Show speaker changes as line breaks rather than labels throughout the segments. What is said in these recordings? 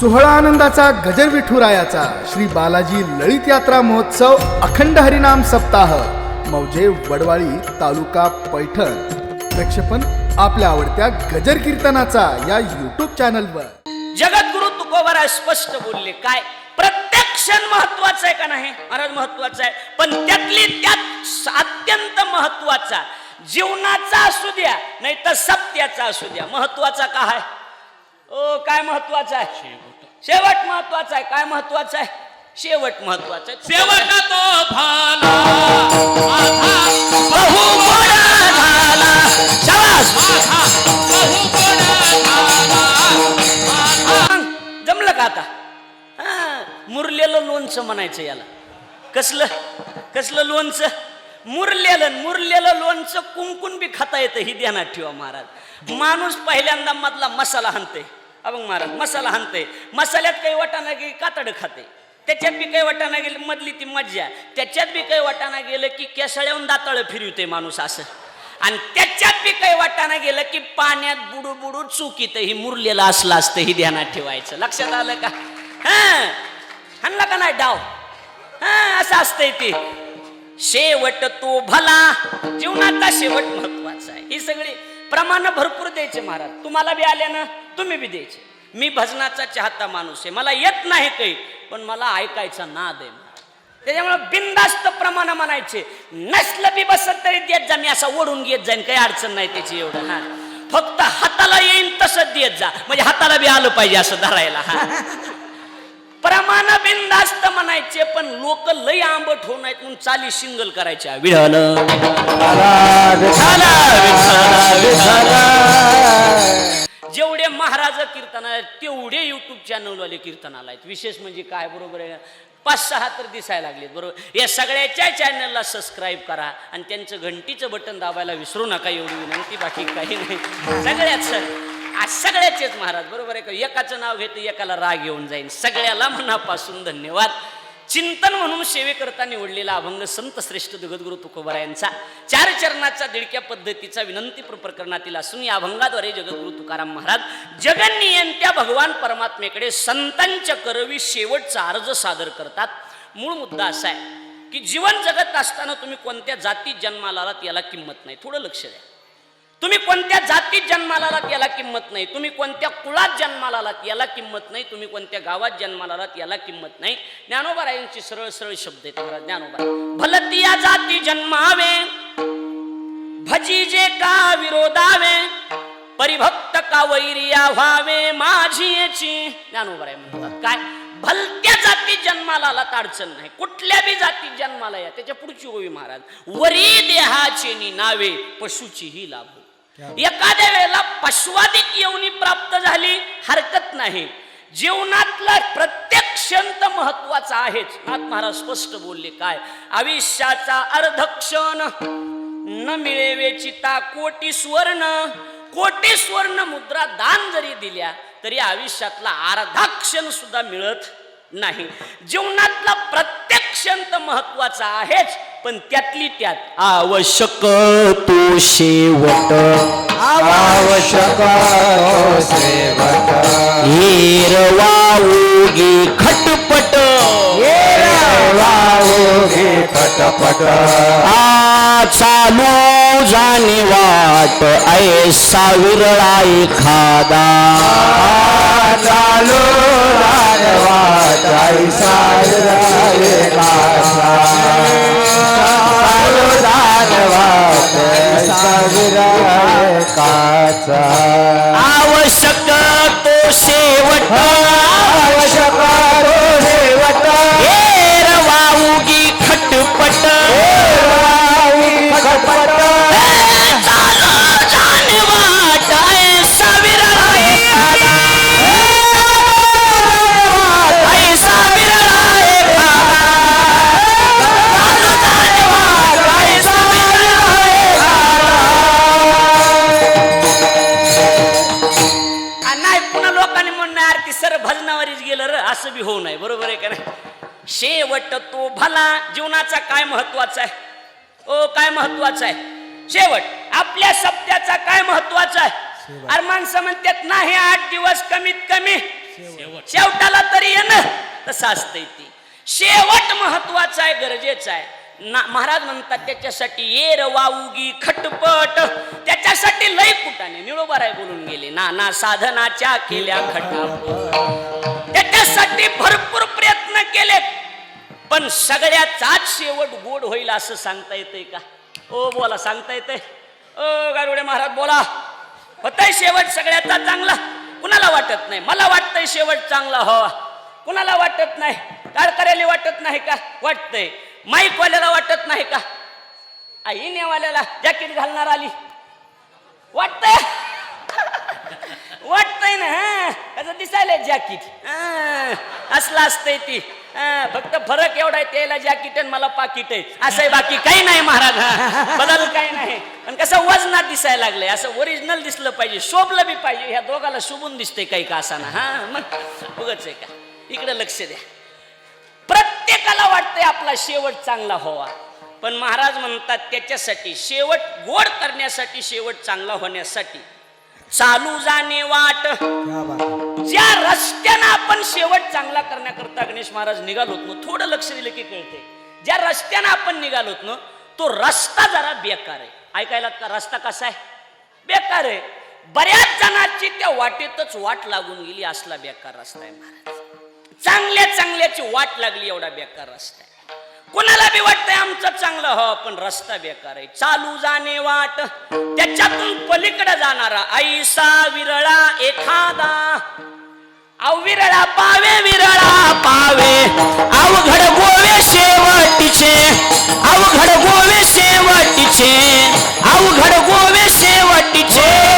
सोहळा आनंदाचा गजर विठुरायाचा श्री बालाजी ललित यात्रा महोत्सव अखंड हरिनाम सप्ताह मौजे वडवाळी तालुका पैठण. प्रक्षेपण आपल्या आवडत्या गजर कीर्तनाचा या युट्यूब चॅनलवर
जगद्गुरु तुकोबारा स्पष्ट बोलले काय? प्रत्येक क्षण महत्त्वाचा आहे का नाही? महाराज महत्त्वाचा आहे. पण त्यातली त्यात अत्यंत महत्त्वाचा जीवनाचा असू द्या नाही तर सत्याचा असू द्या. महत्त्वाचा का ओ काय महत्त्वाचा आहे? शेवट महत्त्वाचा आहे. काय महत्त्वाचा आहे? शेवट महत्त्वाचा आहे.
शेवट तो भाला
बहु गोडा झाला शाबास.
माझा बहुगुण झाला.
मग जमलं का आता? हा, मुरलेलं लोणचं म्हणायचं याला. कसलं? कसलं लोणचं? मुरलेलं मुरलेलं लोणचं कुंकून बी खाता येतं ही ध्यानात ठेवा महाराज. माणूस पहिल्यांदा मधला मसाला हाणते अभंग महाराज मसाला हाणते मसाल्यात काही वाटाणा की कातड खाते. त्याच्यात बी काही वाटाणा गेलं मधली ती मज्जा. त्याच्यात बी काही वाटाणा गेलं की केसळ्याहून दातळ फिरवते माणूस असं. आणि त्याच्यात बी काही वाटाणा गेलं की पाण्यात बुडू बुडू चुकीत ही मुरलेलं असलं असतं ही ध्यानात ठेवायचं. लक्षात आलं का? हा. हाणला का नाही डाव? हा असं असतंय ते. शेवट तो भला. जीवनाचा शेवट महत्त्वाचा आहे. ही सगळी प्रमाण भरपूर द्यायचे महाराज. तुम्हाला बी आले ना तुम्ही बी द्यायचे. मी भजनाचा चाहता माणूस आहे. मला येत नाही काही पण मला ऐकायचा नाद आहे. त्याच्यामुळे बिंदास्त प्रमाण म्हणायचे. नसलं बी बसत तरी देत जा मी असा ओढून घेत जाईन. काही अडचण नाही त्याची एवढं. हा. फक्त हाताला येईन तसं देत जा. म्हणजे हाताला बी आलं पाहिजे असं धरायला. हा. प्रमाण बिंदास्त म्हणायचे पण लोक लय आंबट होऊ नयेत म्हणून चाली सिंगल करायच्या विढल जेवढे महाराज कीर्तन आहेत तेवढे युट्यूब चॅनलवाले कीर्तनाला आहेत. विशेष म्हणजे काय बरोबर आहे पाच सहा तर दिसायला लागलेत बरोबर? या सगळ्याच्या चॅनलला सबस्क्राईब करा आणि त्यांचं घंटीचं बटन दाबायला विसरू नका एवढी विनंती बाकी काही नाही. सगळ्यात सर आज सगळ्याचेच महाराज बरोबर आहे का? एकाचं नाव घेतं एकाला राग येऊन जाईल सगळ्याला मनापासून धन्यवाद. चिंतन म्हणून सेवेकरता निवडलेला अभंग संत श्रेष्ठ जगद्गुरु तुकोबरायांचा चार चरणाचा दिडक्या पद्धतीचा विनंती प्र- प्रकरणातील असून या अभंगाद्वारे जगद्गुरु तुकाराम महाराज जगनियंत्या भगवान परमात्मेकडे संतांच्या करवी शेवटचा अर्ज सादर करतात. मूळ मुद्दा असा आहे की जीवन जगत असताना तुम्ही कोणत्या जातीत जन्माला आलात याला किंमत नाही. थोडं लक्ष द्या. तुम्ही कोणत्या जातीत जन्माला आलात याला किंमत नाही. तुम्ही कोणत्या कुळात जन्माला आलात याला किंमत नाही. तुम्ही कोणत्या गावात जन्माला आलात याला किंमत नाही. ज्ञानोबारायांची सरळ सरळ शब्द आहेत महाराज ज्ञानोबा भलतिया जाती जन्मावे भजी जे का विरोधावे परिभक्त का वैरिया व्हावे माझी याची. ज्ञानोबराय म्हणतात काय? भलत्या जाती जन्माला आलात अडचण नाही. कुठल्या बी जाती जन्माला या. त्याच्या पुढची ओवी महाराज. वरी देहाचे निनावे पशुची ही लाभ एखाद्या वेळेला पश्वाधिक येवनी प्राप्त झाली हरकत नाही. जीवनातला प्रत्येक क्षण महत्त्वाचा आहेच. नाथ महाराज स्पष्ट बोलले काय? आयुष्याचा अर्ध क्षण न मिळेवे चिता कोटी स्वर्ण. कोटी स्वर्ण मुद्रा दान जरी दिल्या तरी आयुष्यातला अर्धा क्षण सुद्धा मिळत नाही. जीवनातला प्रत्येक क्षण महत्त्वाचा आहेच. पण त्यातली त्यात आवश्यक तो शेवट.
आवश्यक
हिरवाऊगी खटपट.
वावोगे पटपट
आ चालू जाणे वाट ऐसा विरळा एखादा.
चालू राजवाट ऐसा
असं बी होऊ नये. बरोबर आहे का नाही? शेवट तो भला जीवनाचा काय महत्त्वाचा आहे? ओ काय महत्त्वाचा आहे? शेवट आपल्या सप्त्याचा काय महत्त्वाचा आहे? अरे माणसं म्हणतात नाही आठ दिवस कमीत कमी. शेवटाला तरी ये ना. तसं असतंय ती. शेवट महत्त्वाचा आहे गरजेचा आहे. ना महाराज म्हणतात त्याच्यासाठी येर वाऊगी खटपट. त्याच्यासाठी लय कुटाने निळोबाराय बोलून गेले ना ना साधनाच्या केल्या खटापट. त्याच्यासाठी भरपूर प्रयत्न केले. पण सगळ्याचाच शेवट गोड होईल असं सांगता येतंय का? ओ बोला सांगता येतंय? ओ गारुडे महाराज बोला. होतंय शेवट सगळ्याचा चांगला. कुणाला वाटत नाही? मला वाटतंय शेवट चांगला हवा. कुणाला वाटत नाही? काळकऱ्याला वाटत नाही का? वाटतंय. माईकवाल्याला वाटत नाही का? आई नेवाल्याला जॅकेट घालणार आली वाटतंय वाटतंय ना हा त्याचं दिसायला जॅकेट असलं असतंय ती. फक्त फरक एवढा आहे त्याला जॅकेट आणि मला पाकिट आहे. असं आहे बाकी काही नाही महाराज. बदल काही नाही. पण कसं वजनात दिसायला लागलंय असं ओरिजिनल दिसलं पाहिजे शोभलं बी पाहिजे. ह्या दोघाला शोभून दिसतंय काही का असाना हा मग उगच आहे का? इकडे लक्ष द्या. प्रत्येकाला वाटतंय आपला शेवट चांगला व्हावा. पण महाराज म्हणतात त्याच्यासाठी शेवट गोड करण्यासाठी शेवट चांगला होण्यासाठी चालू जाणे वाट. ज्या रस्त्यानं आपण शेवट चांगला करण्याकरता गणेश महाराज निघालोत ना थोडं लक्ष दिलं की कळते ज्या रस्त्यानं आपण निघालोत ना तो रस्ता जरा बेकार आहे. ऐकायला का? रस्ता कसा आहे? बेकार आहे. बऱ्याच जणांची त्या वाटेतच वाट लागून गेली असला बेकार रस्ता आहे महाराज. चांगल्या चांगल्याची वाट लागली एवढा बेकार रस्ता आहे. कुणाला बी वाटतंय आमचं चांगलं? हो पण रस्ता बेकार आहे. चालू जाणे वाट. त्याच्यातून पलीकडे जाणारा ऐसा विरळा एखादा. अविरळा पावे विरळा पावे. अवघड गोवे शेवटीचे. अवघड गोवे शेवटीचे. अवघड गोवे शेवटीचे.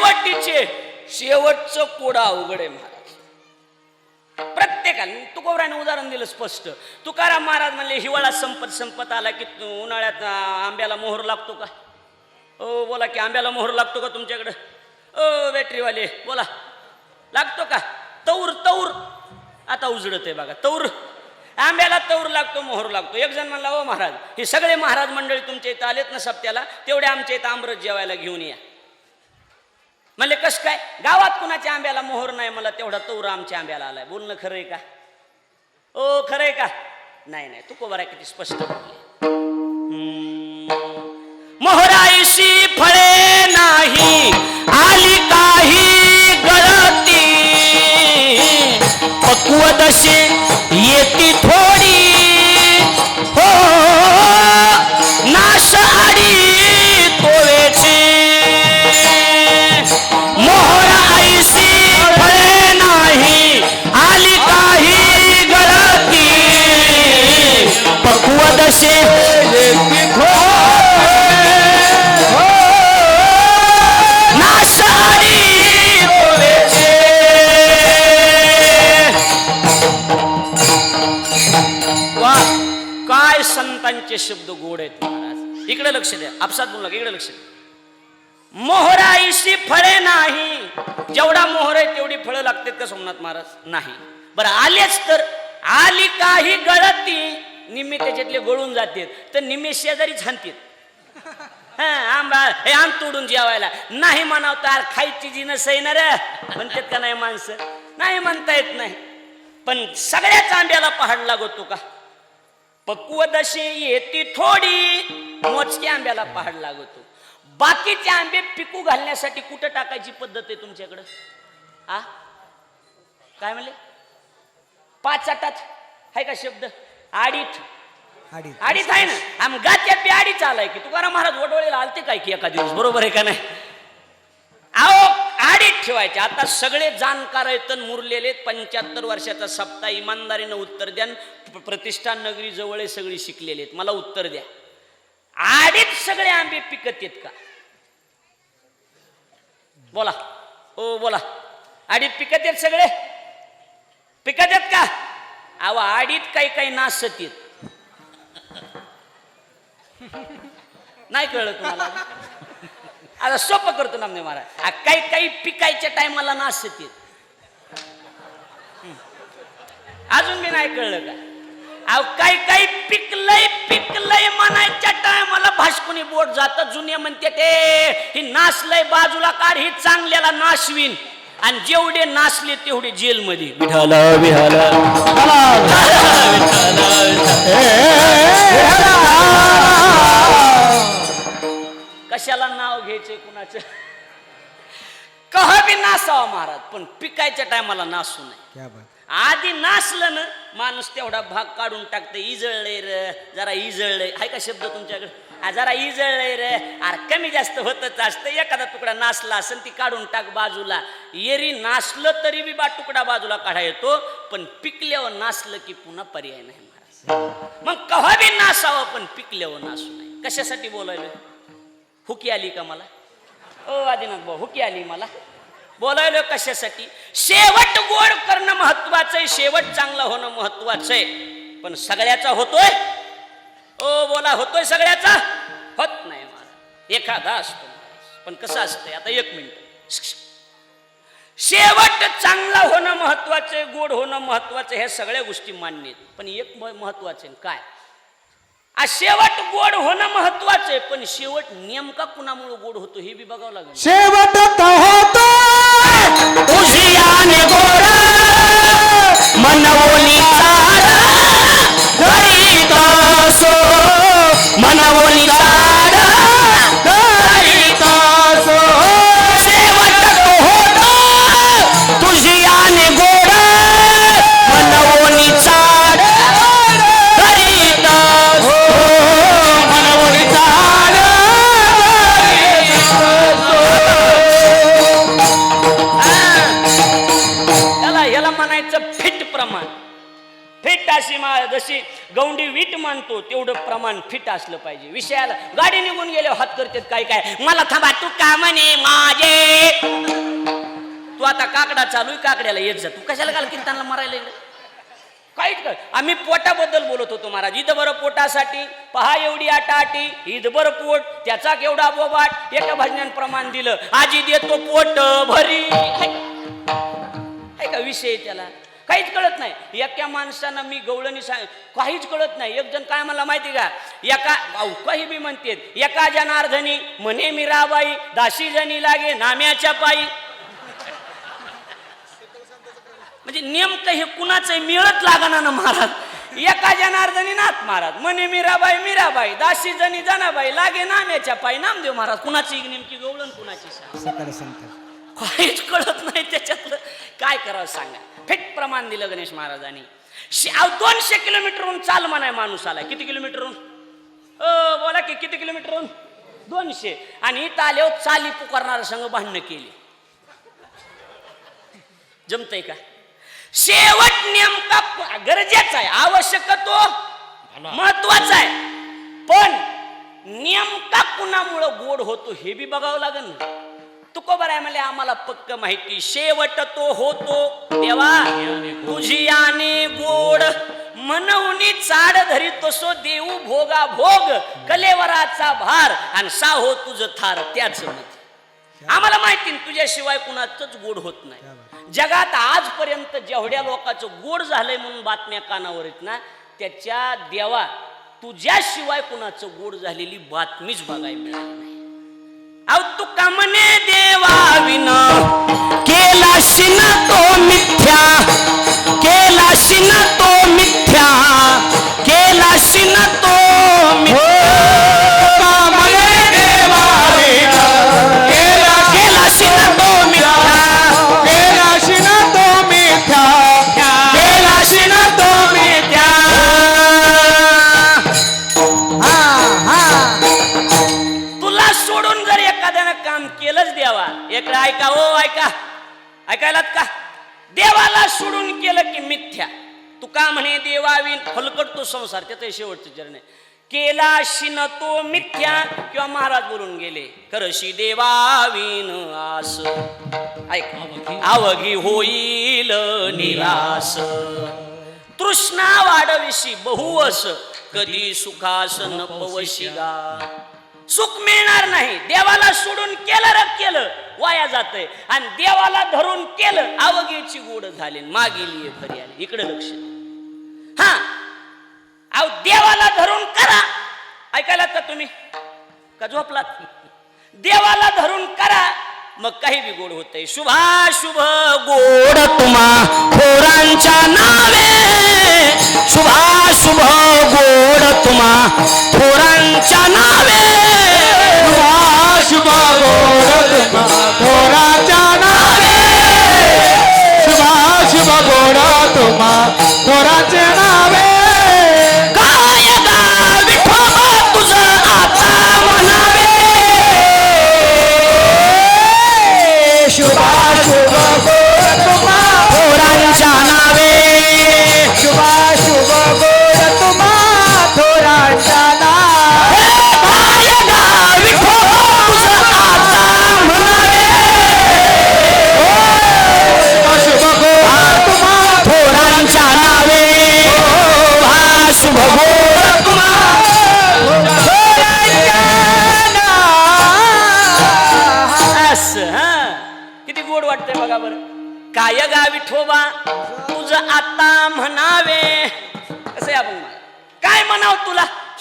शेवटीचे शेवटचं कोडा अवघड आहे महाराज. प्रत्येकाने तुकोबराने उदाहरण दिलं स्पष्ट. तुकाराम महाराज म्हणले हिवाळा संपत संपत आला की उन्हाळ्यात आंब्याला मोहर लागतो का? ओ बोला की आंब्याला मोहर लागतो का तुमच्याकडं? ओ बॅटरीवाले बोला. लागतो का? तौर तौर. आता उजडत आहे बघा तौर. आंब्याला तौर लागतो मोहर लागतो. एक जण म्हणला ओ महाराज हे सगळे महाराज मंडळी तुमच्या इथं आलेत ना सप्त्याला? तेवढे आमच्या इथं आमरस जेवायला घेऊन या. म्हणले कस काय? गावात कुणाच्या आंब्याला मोहर नाही मला तेवढा तौर आमच्या आंब्याला आलाय. बोलणं खरंय का? हो, ओ खरंय का? नाही नाही तू कोबरा किती स्पष्ट मोहरायशी मोहराईशी फळे नाही आली काही गळती पक्वदशी लक्ष द्या. आपसात बोलू नका इकडे लक्ष द्या. मोहराईशी फळे नाही. जेवढा मोहर आहे तेवढी फळं लागतात का सोमनाथ महाराज? नाही. बरं आलेच तर. आली काही गळती निम्मे त्याच्यातले गळून जातात. तर निम्मे शेजारी छानतात हा आंबा हे आम तोडून जेवायला. नाही म्हणावता खायची जी नस येणार म्हणतात का नाही माणसं? नाही म्हणता येत नाही. पण सगळ्याच आंब्याला पहाड लागतो का? पक्वदशी येते थोडी मोजक्या आंब्याला पहाड लागतो. बाकीचे आंबे पिकू घालण्यासाठी कुठं टाकायची पद्धत आहे तुमच्याकडं? आ? काय म्हणले? पाच आटात? आहे का शब्द? आडीत. आडीच आहे ना? आम गात्यात बी आडीच आलाय की. तुकाराम महाराज वडवळीला आलते काय की एका दिवस? बरोबर आहे का नाही? अहो आडीत ठेवायचे. आता सगळे जाणकार आहेत मुरलेले. पंच्याहत्तर वर्षाचा सप्ताह इमानदारीनं उत्तर द्या प्रतिष्ठान नगरी जवळ सगळी शिकलेले आहेत. मला उत्तर द्या. आडीत सगळे आंबे पिकत आहेत का? बोला. ओ बोला. आडीत पिकत आहेत सगळे? पिकत आहेत का? अहो आडीत काही काही नासत येत. नाही कळलं तुम्हाला? आता सोपं करतो नामदेव महाराज. काही काही पिकायच्या टायमाला नाश येत. अजून मी नाही कळलं का? अहो काही काही पिकलंय पिकलंय म्हणायच्या टायमाला भाषकुनी बोट जात जुने म्हणते ते ही नासलंय बाजूला काढ ही चांगल्याला नाशवीन आणि जेवढे नासले तेवढे जेलमध्ये. विठाला विठाला कशाला नाव घ्यायचे कुणाचं? कहा बी नासावा महाराज पण पिकायच्या टायमाला नासू नये. आधी नासलं ना माणूस तेवढा भाग काढून टाकतं इजळलंय र जरा इजळलंय आहे का शब्द तुमच्याकडे? जरा इजळलंय र. अरे कमी जास्त होतच असतं. एखादा तुकडा नासला असेल ती काढून टाक बाजूला. येरी नासलं तरी बी बा तुकडा बाजूला काढा येतो पण पिकल्यावर नासलं की पुन्हा पर्याय नाही महाराज. मग कव्हा बी नासावं पण पिकल्यावर नासू नये. कशासाठी बोलायलोय? हुकी आली का मला? ओ आदिनाथ भाऊ हुकी आली मला. बोलायलो कशासाठी? शेवट गोड करणं महत्वाचं आहे शेवट चांगला होणं महत्वाचं आहे पण सगळ्याचा होतोय? ओ बोला होतोय सगळ्याचा? होत नाही मला. एखादा असतो पण कसं असतंय? आता एक मिनिट. शेवट चांगला होणं महत्वाचं आहे गोड होणं महत्वाचं ह्या सगळ्या गोष्टी मान्य आहेत. पण एक महत्वाचं आहे काय? शेवट गोड होणं महत्वाचं आहे पण शेवट नेमका कुणामुळे गोड होतो हे बी बघावं लागेल.
शेवट होतो
उशियाने गोरा मनवली फिट मा जशी गौंडी वीट मानतो तेवढं प्रमाण फिट असलं पाहिजे. विषयाला गाडी निघून गेले हात करतात काय काय? मला थांबा तू का म्हणे माझे? तू आता काकडा चालू काकड्याला येत जा. तू कशाला काल कीर्तनाला मारायला काहीच काय आम्ही पोटाबद्दल बोलत होतो महाराज. इथं बरं पोटासाठी पहा एवढी आटा आटी बरं पोट त्याचा केवढा बोबाट? एका भजनान प्रमाण दिलं. आजी देतो पोट भरी हाय. का विषय त्याला? काहीच कळत नाही. एका माणसानं मी गवळणी सांग काहीच कळत नाही. एक जण काय मला माहिती का? एका काही बी म्हणते एका जनार्दनी म्हणे मीराबाई दाशी जणी लागे नाम्याच्या पायी. म्हणजे नेमकं हे कुणाचं मिळत लागणार ना महाराज? एका जनार्दनी नाथ महाराज. म्हणे मीराबाई मीराबाई दाशी जणी जनाबाई लागे नाम्याच्या पायी. नामदेव महाराज कुणाची नेमकी गवळण कुणाची? काहीच कळत नाही त्याच्यातलं. काय करावं सांगा? फिट प्रमाण दिलं गणेश महाराजांनी. दोनशे किलोमीटरहून चाल म्हणाय माणूस आला किती किलोमीटरहून? अ बोला की किती किलोमीटरहून? दोनशे. आणि इथं आल्यावर चाली पुकारणारा संघ भांडणं केली. जमतंय का? शेवट नेमका गरजेचा आहे. आवश्यक तो महत्त्वाचा आहे. पण नेमका कुणामुळं गोड होतो हे बी बघावं लागेल ना. तुकोबर आहे म्हणजे आम्हाला पक्क माहिती. शेवट तो होतो देवा तुझी आणि गोड मनवणी चाड धरी तसो देऊ भोगा भोग कलेवराचा भार आणि साहो तुझ थार त्याच मत. आम्हाला माहिती ना, तुझ्याशिवाय कुणाचंच गोड होत नाही. जगात आजपर्यंत जेवढ्या लोकांचं गोड झालंय म्हणून बातम्या कानावर येत ना त्याच्या देवा तुझ्याशिवाय कुणाचं गोड झालेली बातमीच बघायला मिळाली अव अहो तू म्हणे देवा विना केला शिना तो मिथ्या केला शिना ऐकायलात का? देवाला सोडून केलं की मिथ्या. तू का म्हणे देवावीन? फलकटतो संसार त्याचं शेवटचं चरण आहे. केला शिन तो मिथ्या किंवा महाराज बोलून गेले करशी देवावीन आस. ऐक आवघी होईल निरास. तृष्णा वाढविशी बहुवस कधी सुखास न पवशिगा. सुख मिळणार नाही. देवाला सोडून केलं रग केलं. वाया जातंय. आणि देवाला धरून केलं आवगेची गोड झाली मागेली घरी आली. इकडे लक्ष हा. अहो देवाला धरून करा. ऐकायला का तुम्ही? का झोपलात? देवाला धरून करा. मग काही बी गोड होतंय. शुभाशुभ गोड तुम्हा थोरांच्या नावे.
थोराचे नावे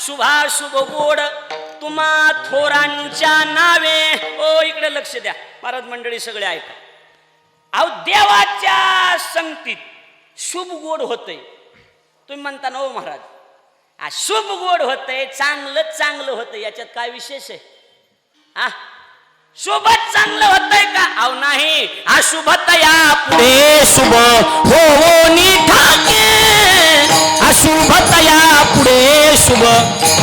तुला शुभा शुभ गोड तुम्हा थोरांच्या नावे. ओ इकडे लक्ष द्या. महाराज मंडळी सगळे ऐका. अहो देवाच्या संगतीत शुभ गोड होतंय. तुम्ही म्हणता ना हो महाराज आ शुभ गोड होतंय चांगलं चांगलं होतं याच्यात काय विशेष आहे? हा शुभच चांगलं होतंय का? अहो नाही. अशुभतया पुढे शुभ. हो हो ठाके अशुभतया पुढे शुभ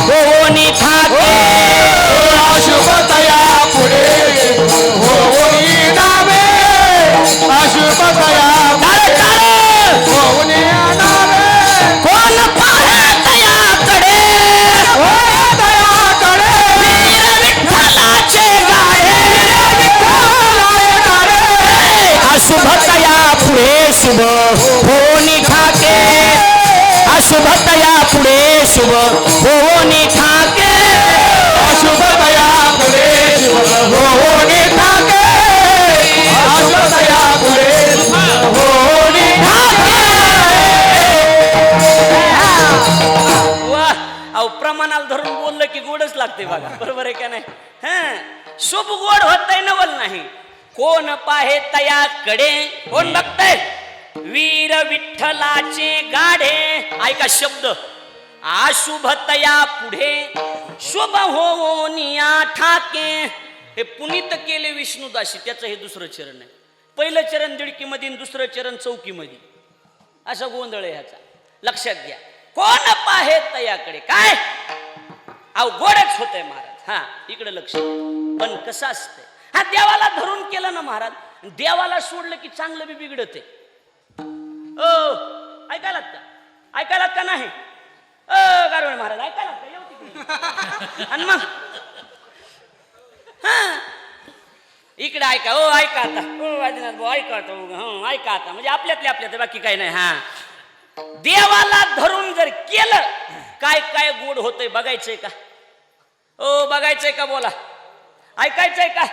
हो हो ठाके पाहे तयाकडे कोण बघतय वीर विठ्ठलाचे गाढे. ऐका शब्द. अशुभतया पुढे. शुभ होनिया ठाके. हे पुनीत केले विष्णुदासी त्याचं हे दुसरं चरण आहे. पहिलं चरण दिडकीमध्ये दुसरं चरण चौकीमध्ये असा गोंधळ आहे ह्याचा. लक्षात घ्या. कोण पाहे तयाकडे काय? अहो गोडच होतंय महाराज. हा इकडे लक्ष. पण कसं असतंय? हा देवाला धरून केलं ना महाराज. देवाला सोडलं की चांगलं बी बिघडत. आहे ओ ऐकायलात का ऐकायलात का नाही? अ गारवण महाराज ऐकायलात का येऊ आणि मग? हा? इकडे ऐका ओ ऐका आता. ओ वाजनाथ भाऊ ऐका आता हं, ऐका आता. म्हणजे आपल्यातले आपल्यात बाकी काही नाही. हा. देवाला धरून जर केलं काय काय गोड होतंय बघायचंय का? ओ बघायचंय का बोला? ऐकायचंय का?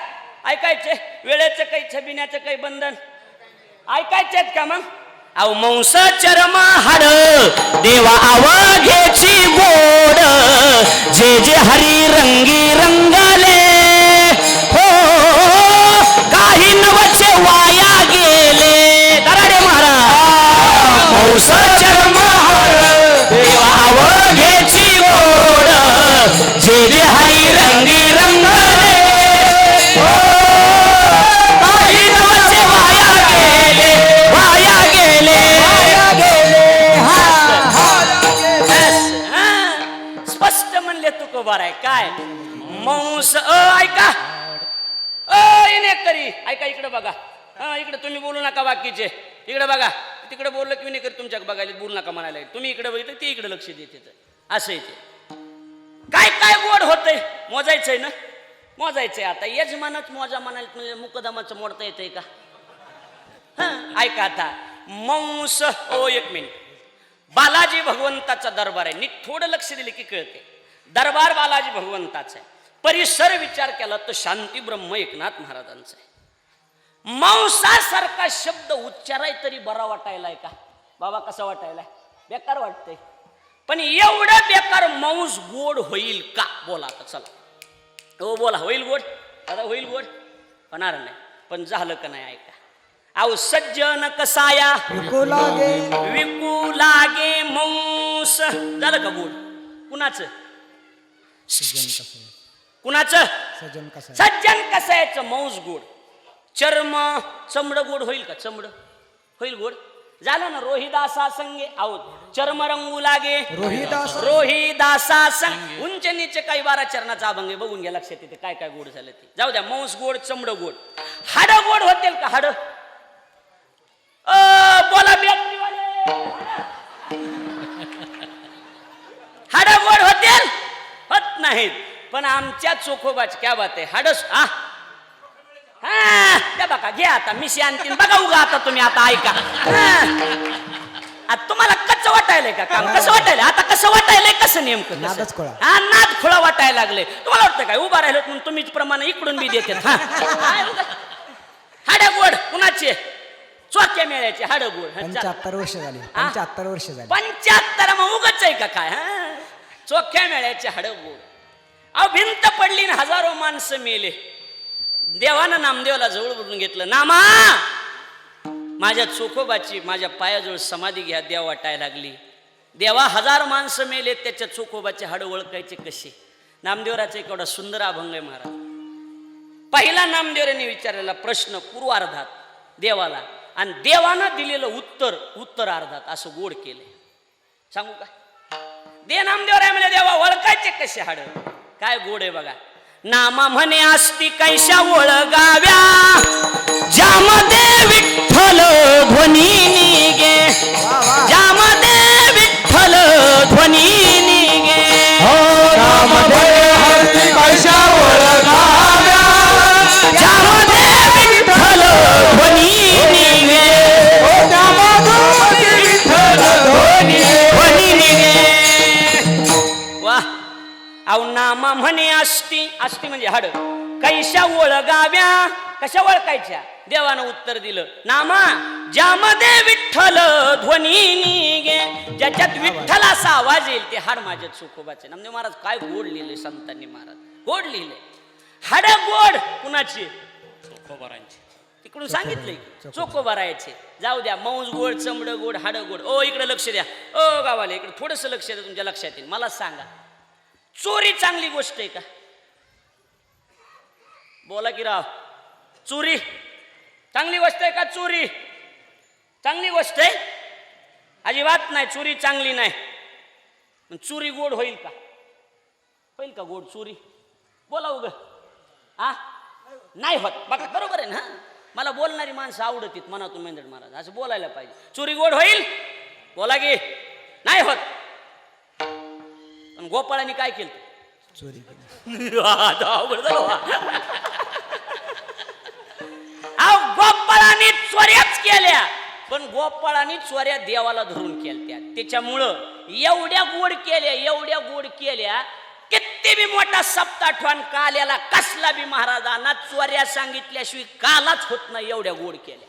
ऐकायचंय वेळेचं काही छबिण्याचं काही बंधन? ऐकायचेत का मग? अहो मंस चरम हाड देवा आवघेची गोड जे जे हरी रंगी रंगले हो काही नवचे वाया गेले. दराडे महाराज मंस म्हणले तू बरं आहे काय? मांस अ ऐका. अ येणे करी ऐका इकडे बघा. हा इकडे तुम्ही बोलू नका बाकीचे. इकडे बघा. तिकडे बोललं की नाही करी तुमच्या बघायला. बोलू नका म्हणायला. तुम्ही इकडे बघितलं ते इकडे लक्ष देते असं येते काय काय गोड होतंय? मोजायचंय ना? मोजायचंय आता. यजमानच मोजा म्हणाल म्हणजे मुकदमाचं मोडता येतंय का? हं, ऐका आता. मंस ओ एक मिनिट. बालाजी भगवंताचा दरबार आहे. नीट थोडं लक्ष दिलं की कळते दरबार बालाजी भगवंताचा. आहे परिसर विचार केला तर शांती ब्रह्म एकनाथ महाराजांचा. आहे मांसासारखा शब्द उच्चाराय तरी बरा वाटायलाय का? बाबा कसा वाटायलाय? बेकार वाटतंय. पण एवढं बेकार मांस गोड होईल का? बोला आता चला. हो बोला होईल गोड? दादा होईल गोड? होणार नाही. पण झालं का नाही ऐका. अहो सज्जन कसाया? विकू लागे मांस. झालं का गोड? कुणाचं? कुणाचं?
सज्जन कसा
सज्जन कसायचं मांस गोड. चर्म चमड गोड होईल का? चमड. होईल गोड. झालं ना रोहिदासा संगे आहोत चर्म रंगू लागे.
रोहिदास?
रोहिदासा संग. उंच नीचे काही बारा चरणाचा अभंग आहे. बघून घ्या लक्षात येते काय काय गोड झालं ते. जाऊ द्या मांस गोड चमड गोड. हाड गोड होतील का? हाड. बोला बॅटरीवाले नाहीत. पण आमच्या चोखोबाच क्या बात आहे हाडस हा? हा त्या बघा घ्या आता मिशी आणतील. बघा उगा आता तुम्ही आता ऐका. आता तुम्हाला कसं वाटायलंय का काम? कसं वाटायलंय? आता कसं वाटायलंय? कसं नेमकं कसं?
नादच खुळा.
हा नाद खुळा वाटायला लागले. तुम्हाला वाटतं काय? उभा राहिलो म्हणून तुम्हीच प्रमाणे इकडून बी देतात हा? हाड गोड कुणाचे? चोक्या मेळ्याचे हाड गोड हा, चला.
पंच्याहत्तर वर्ष झाली. पंच्याहत्तर वर्ष झाली.
पंच्याहत्तर मग उगच आहे का काय हा? चोख्या मेळ्याचे हाड गोड अभिंत पडली न हजारो माणसं मेले. देवानं नामदेवाला जवळ बोलून घेतलं नामा माझ्या चोखोबाची माझ्या पायाजवळ समाधी घ्या देव वाटायला लागली. देवा हजार माणसं मेले त्याच्या चोखोबाचे हाड ओळखायचे कसे? नामदेवराचा एक एवढा सुंदर अभंग आहे महाराज. पहिला नामदेवराने विचारलेला प्रश्न पूर्वार्धात देवाला आणि देवानं दिलेलं उत्तर उत्तरार्धात असं गोड केलंय. सांगू का? दे नामदेवराय म्हणजे देवा ओळखायचे कसे हाड? काय गोड आहे बघा. नामा म्हणे असती कैशा ओळगाव्या. ज्यामध्ये विठ्ठल ध्वनी निगे ज्यामध्ये अहो नामा म्हणे असती असती म्हणजे हाड. कैशा ओळगाव्या कशा ओळखायच्या? देवानं उत्तर दिलं नामा ज्यामध्ये विठ्ठल ध्वनी निगे ज्याच्यात विठ्ठल असा आवाज येईल ते हाड माझ्या चोखोबाचे नामदेव महाराज काय गोड लिहिले संतांनी महाराज. गोड लिहिले. हाड गोड कुणाची?
खोबरांची
तिकडून सांगितलंय. चोकोबारायचे जाऊ द्या मौज गोड चमड गोड हाड गोड. ओ इकडे लक्ष द्या. ओ गावाले इकडे थोडंसं लक्ष द्या तुमच्या लक्षात येईल. मला सांगा चोरी चांगली गोष्ट आहे का? बोला की राव. चोरी? चांगली गोष्ट आहे का चोरी? चांगली गोष्ट आहे? अजिबात नाही चोरी चांगली नाही. चोरी गोड होईल का? होईल का गोड चोरी? बोला उग. आ? नाही होत. बघा बरोबर आहे ना? मला बोलणारी माणसं आवडतीत मनातून मेंदड महाराज असं बोलायला पाहिजे. चोरी गोड होईल? बोला की. नाही होत. पण गोपाळांनी काय केलं?
चोरी
गोपाळांनी चोऱ्याच केल्या. पण गोपाळांनी चोऱ्या देवाला धरून केल्या त्याच्यामुळं एवढ्या गोड केल्या एवढ्या गोड केल्या किती बी मोठा सप्ताठवान काल्याला कसला बी महाराजांना चोऱ्या सांगितल्याशिवाय कालाच होत नाही एवढ्या गोड केल्या.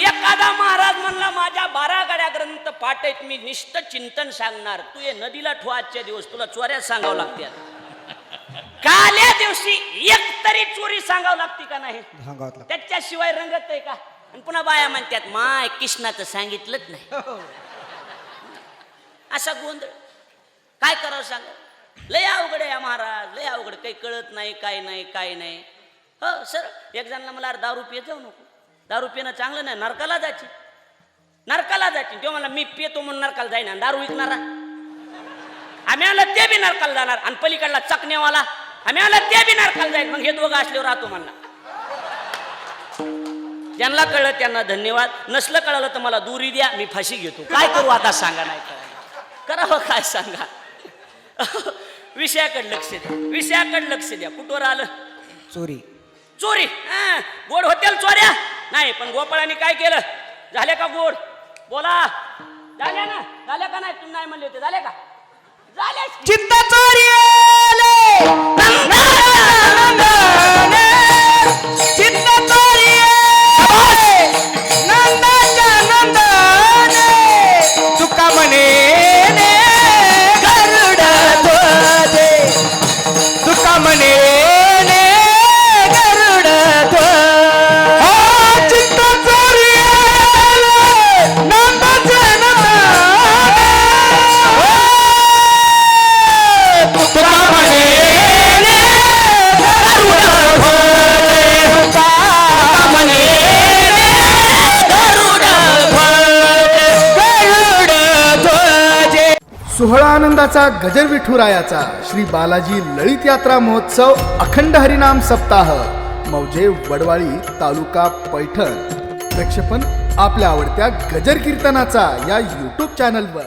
एखादा महाराज म्हणला माझ्या बारा गाड्या ग्रंथ पाठ आहेत. मी निष्ठ चिंतन सांगणार. तू ये नदीला ठो आजच्या दिवस. तुला चोऱ्या सांगावं लागत्यात. काल्या दिवशी एक तरी चोरी सांगावं लागते का नाही? त्याच्याशिवाय रंगत आहे का? आणि पुन्हा बाया म्हणतात माय कृष्णाचं सांगितलंच नाही. असा गोंधळ. काय करावं सांगा? लय अवघड आहे हा महाराज. लय अवघड. काही कळत नाही काय नाही काय नाही. हो सर एक जणांना मला दारू पित जाऊ नको. दारू पिणं चांगलं नाही. नरकाला जायची. नरकाला जायची. तेव्हा मला मी पितो म्हणून नरकाला जाईना. दारू विकणारा आम्ही आला ते बी नरकाला जाणार. आणि पलीकडला चकण्यावाला आम्ही आला ते बी नरकाला जाईल मग हे दोघं असल्यावर राहतो म्हणला. ज्यांना कळलं त्यांना धन्यवाद. नसलं कळलं तर मला दुरी द्या मी फाशी घेतो. काय करू आता सांगा नाही करावं काय सांगा. विषयाकडे लक्ष द्या. विषयाकडे लक्ष द्या. कुठवर आलं
चोरी.
चोरी. हा, गोड होतील चोऱ्या. नाही पण गोपाळांनी काय केलं? झाले का गोड? बोला. झाल्या ना? झाल्या का नाही? तुम्ही नाही म्हणले होते. झाले का?
झाले. चित्ता चोरी आले.
महाराष्ट्राचा गजर विठुरायाचा श्री बालाजी ललित यात्रा महोत्सव अखंड हरिनाम सप्ताह मौजे वडवाळी तालुका पैठण. प्रक्षेपण आपल्या आवडत्या गजर कीर्तनाचा या यूट्यूब चॅनलवर